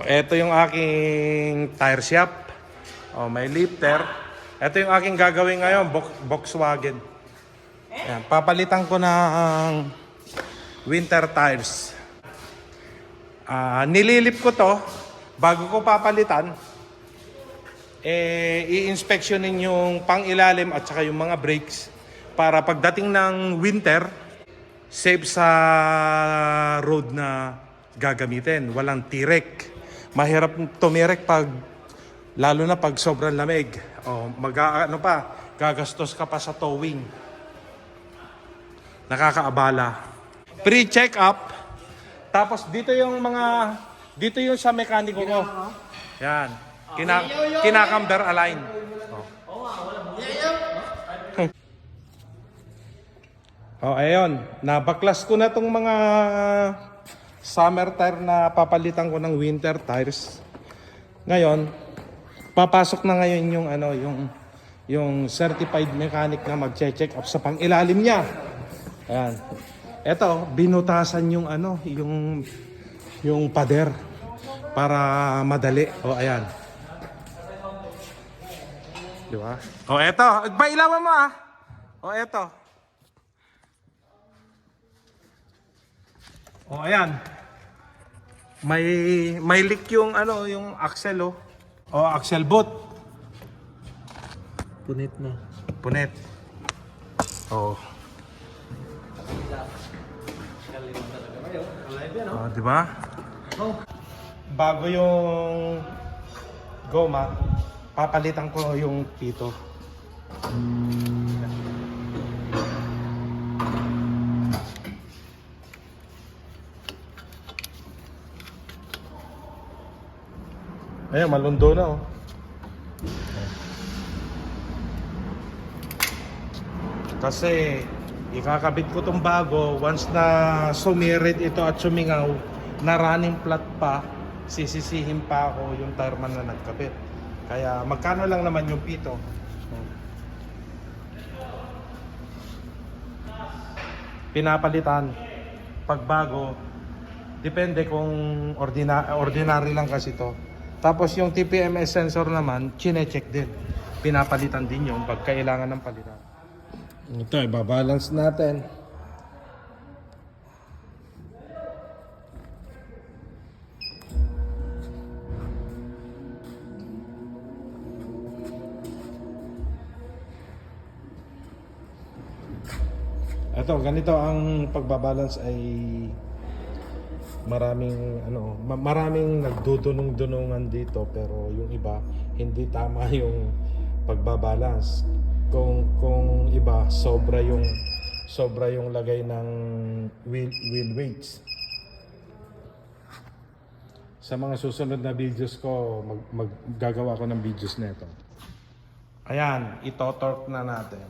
O, ito yung aking tire shop. O, may lifter. Ito yung aking gagawin ngayon, Volkswagen. Ayan, papalitan ko ng winter tires. Ah, nililip ko to bago ko papalitan. Eh, i-inspectionin yung pang-ilalim at saka yung mga brakes para pagdating ng winter, safe sa road na gagamitin. Walang tirek. Mahirap tumirek pag lalo na pag sobrang lamig. O mag ano pa, gagastos ka pa sa towing. Nakakaabala. Pre-check up. Tapos dito yung mga dito yung sa mekaniko ko. Yan. Kina kinakamber align. Oh, ayun. Nabaklas ko na tong mga summer tire na papalitan ko ng winter tires. Ngayon, papasok na ngayon yung ano, yung yung certified mechanic na magche-check up sa pang-ilalim niya. Ayan. Ito, binutasan yung ano, yung yung pader para madali. O, ayan. Di ba? O, eto. Pailawan mo ah. O, eto. O, ayan. May may leak yung ano, yung axle oh. O, axle boot. Punit na. Punet. Oh. Oh, di ba? Bago yung goma, papalitan ko yung pito. Ayun, malundo na oh. Kasi ikakabit ko tong bago. Once na sumirit ito at sumingaw na running flat pa sisisihin pa ako yung tireman na nagkabit. Kaya magkano lang naman yung pito? Pinapalitan. Pag bago depende kung ordina- ordinary lang kasi to tapos yung TPMS sensor naman chine-check din pinapalitan din yung pag kailangan ng palitan ito, ibabalance natin. Ito, ganito ang pagbabalance ay maraming ano, ma- maraming nagdudunong-dunungan dito pero yung iba hindi tama yung pagbabalance. Kung kung iba sobra yung sobra yung lagay ng wheel wheel weights. Sa mga susunod na videos ko, mag, maggagawa ko ng videos nito. Ayan, ito torque na natin.